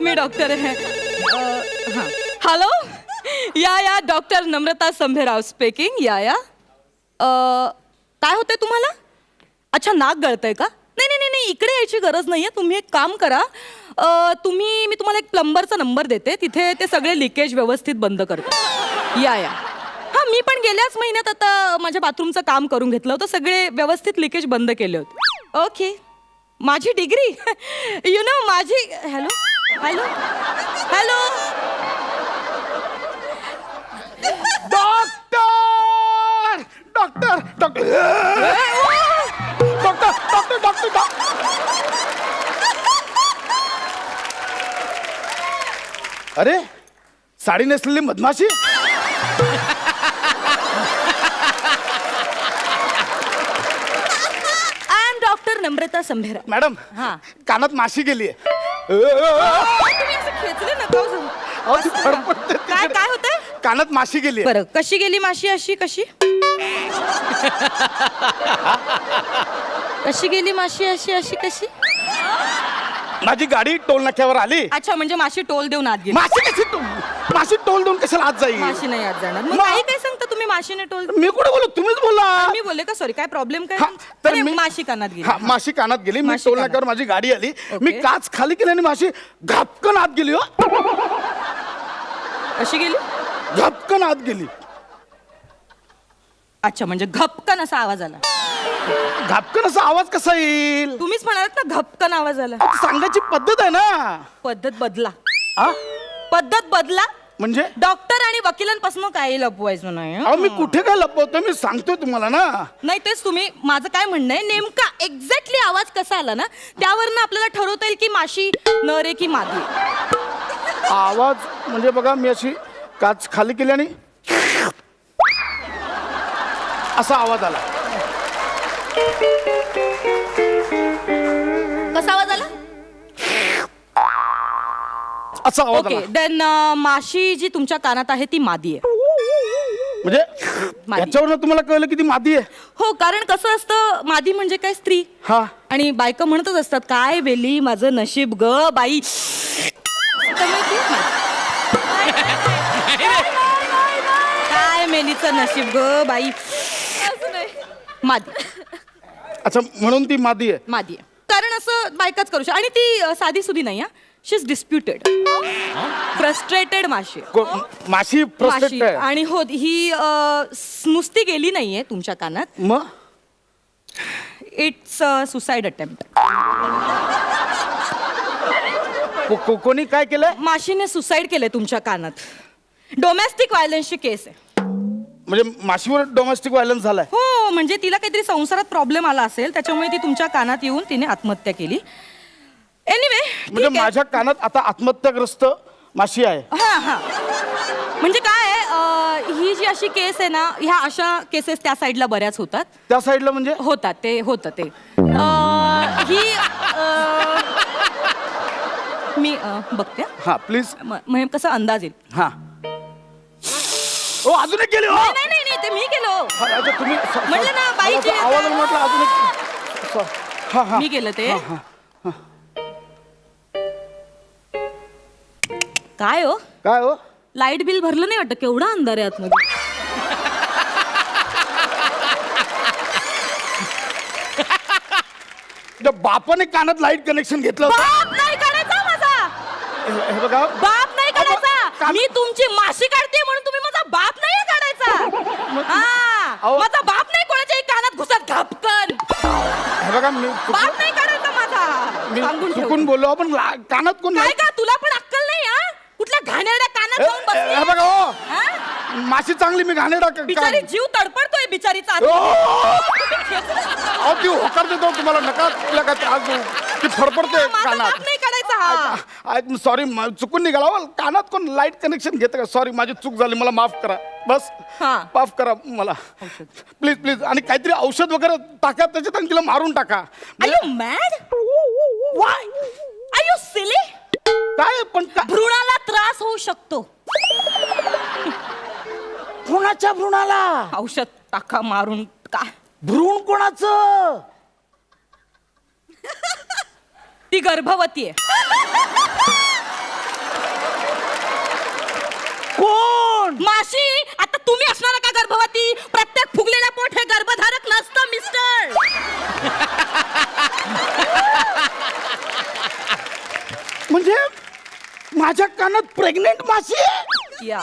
मी doctor आहे. Hello? या या डॉक्टर नम्रता संभेराव स्पीकिंग या या. काय होतंय तुम्हाला? अच्छा नाक गळतंय का? नाही नाही नाही नाही इकडे यायची गरज नाही आहे तुम्ही एक काम करा. अ, तुम्ही मी तुम्हाला एक प्लंबरचा नंबर देते. तिथे ते सगळे लिकेज व्यवस्थित बंद करतो. या या. हां मी पण गेल्याच महिन्यात आता माझ्या बाथरूमचं काम करून घेतलं होतं. सगळे व्यवस्थित लिकेज बंद केले होते. ओके. माझी डिग्री? यु नो माझी hello? Hello? Hello? Doctor! Doctor! Doctor! Doctor! Doctor doctor doctor अरे साडी नेसलेली मधमाशी? I am doctor Namrata Sambhera. Madam हा. कानात माशी गेली तुम्ही असं खेचले नका हो जाऊ. काय काय होतंय? कानात माशी गेली बरं कशी गेली माशी अशी कशी? कशी गेली माशी अशी अशी कशी? माझी गाडी टोल नाक्यावर आली. अच्छा म्हणजे माशी टोल देऊन आत गेली. माशी कशी टोल माशी टोल देऊन कशाला आत जाईल? माशी नाही आत जाणार. मग मग- काही काय माशीने टोल मी कुठे बोलू तुम्हीच बोला मी बोलले का? सॉरी काय प्रॉब्लेम काय? हा, तर अरे, मी- माशी कानात गेली. हा माशी कानात गेली. मी माशी टोल. नाक्यावर माझी गाडी आली. ओके. मी काच खाली केली आणि माशी घपकन आत गेली हो. कशी गेली? घपकन आत गेली. अच्छा म्हणजे घपकन असा आवाज आला. घपकन असा आवाज कसा येईल? तुम्हीच म्हणालात ना घपकन आवाज आला. सांगायची पद्धत आहे ना. पद्धत बदला. हा? पद्धत बदला. म्हणजे? डॉक्टर आणि वकिलांपासून काही लपवायचं नाही हं? अहो मी कुठे काय लपवतो मी सांगतोय तुम्हाला ना. नाही तेच तुम्ही माझं काय म्हणणं आहे नेमका एक्झॅक्टली आवाज कसा आला ना त्यावरनं आपल्याला ठरवता येईल की माशी नर आहे की मादी. आवाज म्हणजे बघा मी अशी काच खाली केली आणि असा आवाज आला. कसा आवाज असा आवाज ओके आला. देन माशी जी तुमच्या कानात आहे ती मादी आहे. म्हणजे मादी. याच्यावरनं तुम्हाला कळलं की ती मादी आहे? हो कारण कसं असतं मादी म्हणजे काय? स्त्री. हा. आणि बायका म्हणतच असतात काय वेली माझं नशीब ग बाई. त्यामुळे ती मादी. काय मेलीचं नशीब ग बाई? मादी. अच्छा म्हणून ती मादी आहे. मादी आहे. बायकाच करू शकतो आणि ती साधी सुधी नाही शी इज डिस्प्युटेड फ्रस्ट्रेटेड माशी. आहे. को- माशी माशी. आणि हो ही अ, नुसती गेली नाहीये तुमच्या कानात. मग इट्स सुसाईड अटेम्प्ट को- को- कोणी काय केलंय? माशीने सुसाईड केलंय तुमच्या कानात. डोमेस्टिक व्हायलन्सची केस आहे. म्हणजे माशीवर डोमेस्टिक व्हायलन्स झालाय. हो म्हणजे तिला काहीतरी संसारात प्रॉब्लेम आला असेल त्याच्यामुळे ती तुमच्या कानात येऊन तिने आत्महत्या केली. एनिवे म्हणजे माझ्या कानात आता आत्महत्याग्रस्त माशी आहे. हा हा. म्हणजे काय आहे, अ, ही जी अशी केस आहे ना ह्या अशा केसेस त्या साईडला बऱ्याच होतात. त्या साईडला म्हणजे? होतात ते होतं ते. अ, ही अ, मी अ, बघते. हा. हा प्लीज म- म्हणजे कसं अंदाज येईल. हा. ओ अजून एक गेली हो नाही नाही नाही ते मी केलो हा, अच्छा, तुम्ही स- स- म्हटलं ना, बाईची म्हटलं अजून एक स- हा हा. मी केलं ते. काय हो? काय हो? लाइट बिल भरलं नाही वाटतं? केवढा अंधार आहे आतमध्ये. त्या बापाने कानात लाइट कनेक्शन घेतलं होतं. बाप नाही काढायचा माझा. हे हे बघा. बाप नाही कान- मी तुमची माशी काढते म्हणून बाप नाही काढायचा. हा. अहो. माझा बाप नाही कोणाच्याही कानात घुसत. घपकन हे बघा मी चुकून- बाप नाही काढायचा माझा. मी चुकून बोललो पण ला- कानात कोण काय का तुला पण अक्कल नाही हा? कुठल्या घाणेरड्या कानात जाऊन हे बसली बघा हो. हा? माशी चांगली मी क- बिचारी जीव तडपडतोय बिचारीचा! आत- अहो ती होकार देतो तुम्हाला नका तिला काय त्रास देऊ. ती फडफडते माझा कानात. नाही हा सॉरी चुकून निघाला हो. कानात कोण लाइट कनेक्शन घेतं का? सॉरी माझी चूक झाली मला माफ करा. बस. हा. माफ करा मला. प्लीज प्लीज आणि काहीतरी औषध वगैरे टाका त्याच्यात आणि तिला मारून टाका. Are you mad why are you silly काय पण का- भ्रूणाला त्रास होऊ शकतो. भ्रूणाच्या भ्रूणाला? औषध टाका मारून का? भ्रूण कोणाचं? ती गर्भवती आहे. माशी आता तुम्ही असणार का गर्भवती? प्रत्येक फुगलेला पोट हे गर्भधारक नसतं मिस्टर म्हणजे माझ्या कानात प्रेग्नेंट माशी आहे? या.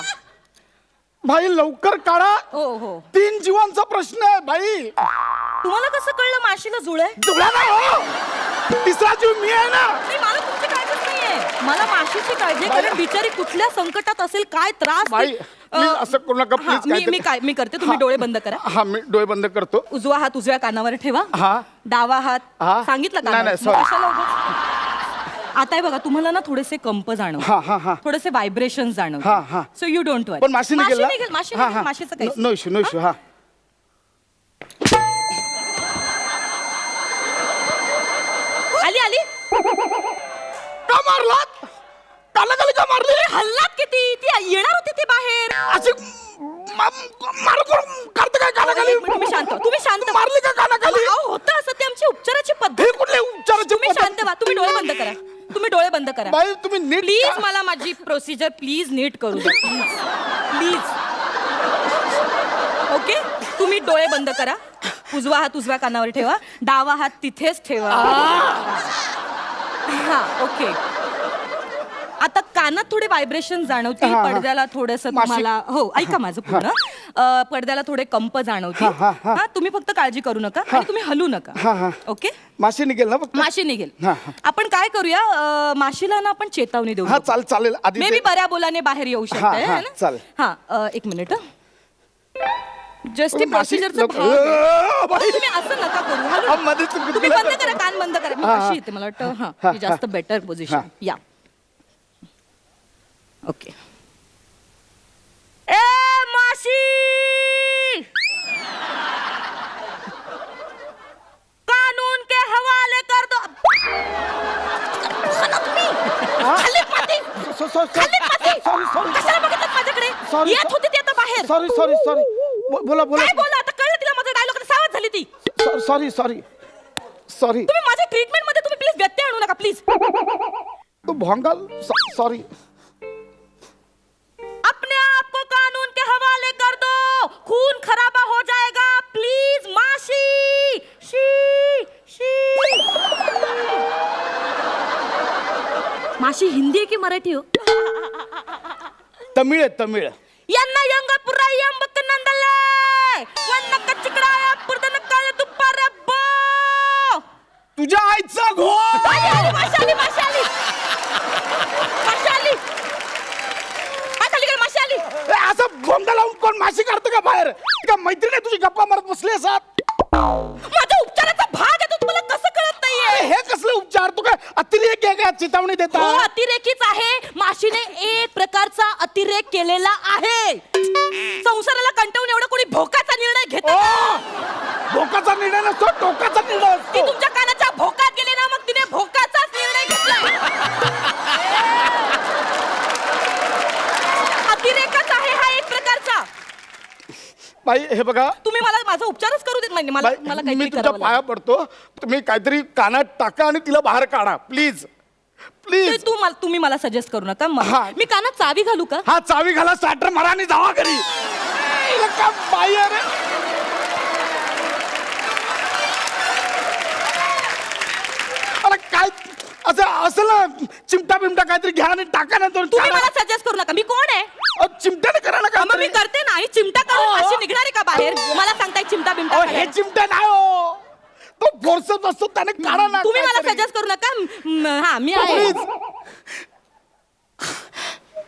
भाई लवकर काढा. हो हो. तीन जीवांचा प्रश्न आहे भाई तुम्हाला कसं कळलं माशीला जुळ आहे जुळा नाही हो. तिसरा जीव मी आहे ना नाही मला तुमची काळजीच नाहीये मला माशीची काळजी आहे, कारण बिचारी कुठल्या संकटात असेल काय त्रास बाई अं, असं करू नका हा, प्लीज मी मी काय मी करते. तुम्ही डोळे बंद करा. हा मी डोळे बंद करतो. उजवा हात उजव्या कानावर ठेवा. हा. डावा हात. हा. सांगितलं का नाही, नाही, sorry. आता हे बघा तुम्हाला ना थोडेसे कंप जाणव हा, हा, हा. थोडेसे व्हायब्रेशन जाणव हा, हा. सो यू डोंट वरी पण माशी निघेल ना? निघेल माशी हा, हा. माशीचं काही नो इशू नो इशू हा. येणार होती ती बाहेर? अशी काय कानाखाली? एक मिनिट, तुम्ही शांत. व्हा, तुम्ही शांत व्हा. मारली का कानाखाली? अहो, होतं असं ते आमची उपचाराची पद्धत. कुठले उपचाराचे तुम्ही पद्धत? शांत व्हा तुम्ही डोळे बंद करा. तुम्ही डोळे बंद करा. बाई तुम्ही नीट प्लीज मला माझी प्रोसिजर प्लीज नीट करू द्या. प्लीज ओके तुम्ही डोळे बंद करा. उजवा हात उजव्या कानावर ठेवा. डावा हात तिथेच ठेवा. हा ओके आता कानात थोडे व्हायब्रेशन जाणवतील हा, हा. पडद्याला थोडस तुम्हाला हो ऐका माझं पूर्ण अ, पडद्याला थोडे कंप जाणवतील हा, हा, हा. हा तुम्ही फक्त काळजी करू नका आणि तुम्ही हलू हा, नका हा. ओके माशी निघेल ना फक्त माशी निघेल हा, हा. आपण काय करूया अ, माशीला ना आपण चेतावणी देऊ हा चाल चालेल आधी मे ते- बी बऱ्या बोलाने बाहेर येऊ हा, शकते हा, है ना? चालेल. हा अ, एक मिनिट जस्ट ते माशी प्रोसिजरचं लवकर- भाग आहे. अं, बाई. तुम्ही असं नका करू हलू हा, नका. मध्येच तुम्ही बंद. करा कान बंद करा मी. अशी येते मला वाटतं हा, हा हा, ही जास्त. Better position. या ओके. ए माशी कानून के हवाले कर दो। खाना तुम्ही? खाली खाली सॉरी सॉरी कशाला बघतात माझ्याकडे? Sorry, येत so- होती ती आता बाहेर. Sorry sorry sorry. बो- बोला बोला. काय बोला आता कळलं तिला माझा डायलॉग सावध झाली ती. Sorry sorry. सॉरी. तुम्ही माझ्या ट्रीटमेंटमध्ये तुम्ही प्लीज व्यत्यय आणू नका प्लीज तू भोंगाल? सॉरी. माशी हिंदी आहे की मराठी हो? तमिळ आहे तमिळ. यांना यंग पुराई अंबक नंदले. वन्न कचिकडाया पुरदन काळ दुपार बो. तुझ्या आईचा घोर आली, आली, माशी आली, माशी आली. माशी आली. हा, खाली गेली, माशी आली. ए, असं भोंगा लावून कोण माशी काढतं का बाहेर? का मैत्रिणी तुझी गप्पा मारत बसली असात माझ्या उपचाराचा भाग आहे तो तुम्हाला कसं कळत नाहीये? हे कसले उपचार? तू काय अतिरेक आहे का चितावणी हो देता अतिरेकीच आहे माशीने एक प्रकारचा अतिरेक केलेला आहे. संसाराला कंटाळून एवढा कोणी भोकाचा निर्णय घेत ओ! भोकाचा निर्णय नसतो टोकाचा निर्णय ती असतो. तुमच्या कानाच्या भोकात गेली ना मग तिने भोकाचाच निर्णय घेतलाय अतिरेकच आहे हा एक प्रकारचा. बाई हे बघा. तुम्ही मला माझा उपचारच करू देत म्हणजे मला बाई, मला मी काहीतरी करावं पाया. पडतो. तुम्ही काहीतरी कानात टाका आणि तिला बाहेर काढा प्लीज. ते प्लीज तू मला तुम्ही मला सजेस्ट करू नका म- हा. मी कानात चावी घालू का? हा चावी घाला स्टार्टर मारा आणि जावा घरी. का बाई अरे काय असं असं ना चिमटा बिमटा काहीतरी घ्या आणि टाका ना दोन तुम्ही मला सजेस्ट करू नका. मी कोण आहे? चिमट्याने करा ना हा, मग मी काहीतरी. करते ना. चिमटा करून अहो. अशी निघणार आहे का बाहेर? मला सांगताय चिमटा बिमटा अहो, हे. चिमटा नाही हो. तो फोर्सच असतो त्याने काढा ना तुम्ही मला काहीतरी. सजेस्ट करू नका. म- हा मी आहे.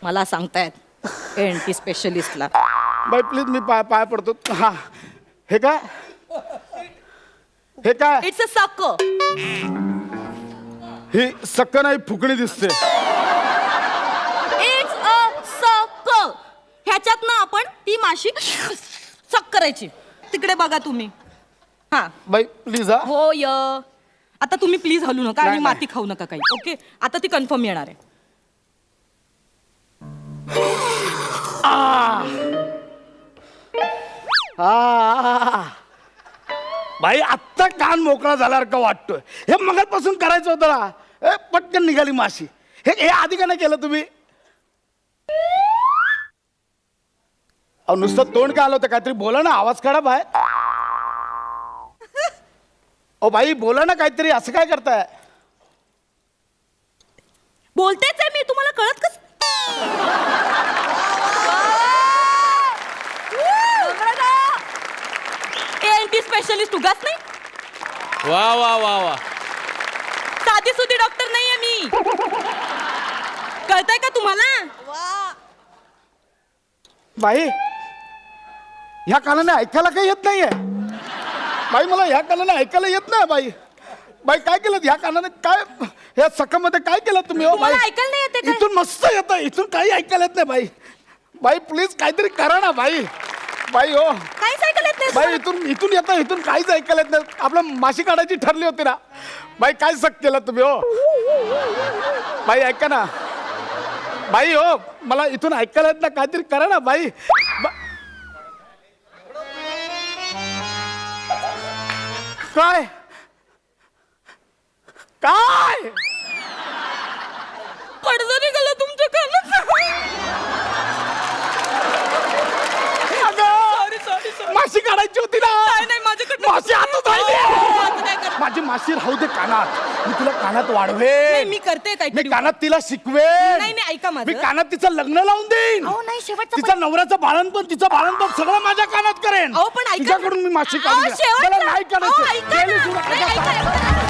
मला सांगतायत एन टी स्पेशलिस्टला बाई प्लीज मी पाय पाय पडतो. हा. हे काय हे काय इट्स अ सक ही सक्क नाही फुकणी दिसते. इट्स अ सक ह्याच्यात ना आपण ती माशी सक करायची. तिकडे बघा तुम्ही. हा. बाई प्लीज हा. हो य. आता तुम्ही प्लीज हलू नका आणि नाही, माती खाऊ नका काही ओके आता ती कन्फर्म येणार आहे. आ. बाई आत्ता कान मोकळा झाल्यासारखं वाटतोय? हे मगापासून करायचं होतं ना. ए, पटकन निघाली माशी. हे हे आधी का नाही केलं तुम्ही? अहो नुसतं तोंड काय आलं होतं? काहीतरी बोला ना आवाज काढा बाय ओ बाई बोला ना काहीतरी असं काय करताय? बोलतेच आहे मी तुम्हाला कळत कस? एनटी स्पेशलिस्ट उगाच नाही? वा वा वा वा. साधी सुधी डॉक्टर नाहीये मी. कळतंय का तुम्हाला? बाई ह्या कानाने ऐकायला काही येत नाहीये. बाई मला ह्या कानाने ऐकायला येत नाही बाई. बाई काय केलं? ह्या कानाने काय ह्या सकामध्ये काय केलं तुम्ही हो बाई? तुम्हाला ऐकायला नाही येते काय? इथून मस्त येतं इथून काही ऐकायला येत नाही बाई. बाई प्लीज काहीतरी करा ना बाई. बाई हो. काहीच ऐकायला येत नाही बाई इथून इथून येतं इथून काहीच ऐकायला येत नाही. आपलं माशी काढायची ठरली होती ना. बाई काय सक केलं तुम्ही हो? बाई ऐका ना. बाई हो मला इथून ऐकायला येत ना काहीतरी करा ना बाई. बा- काय? काय? पडदा निघाला तुमच्या कानात अगं, माशी काढायची होती ना. नाही नाही माझ्याकडनं माशी हातात राहिली. माझी माशी राहू दे कानात. मी तुला कानात नाही, वाढवे मी करते मी काहीतरी कानात तिला शिकवेन. नाही, नाही, ऐका माझं. मी कानात तिचं लग्न लावून देईन. अहो नाही शेवटचा तिचा नवऱ्याचं बाळणपण तिचं बाळणपण सगळं माझ्या कानात करेन. अहो पण ऐका तिच्याकडून मी माशी अहो, काढून शेवटचा- मला नाही अहो, ऐका काढायचं ना. गेली सुरू. नाही, ऐका, ऐका.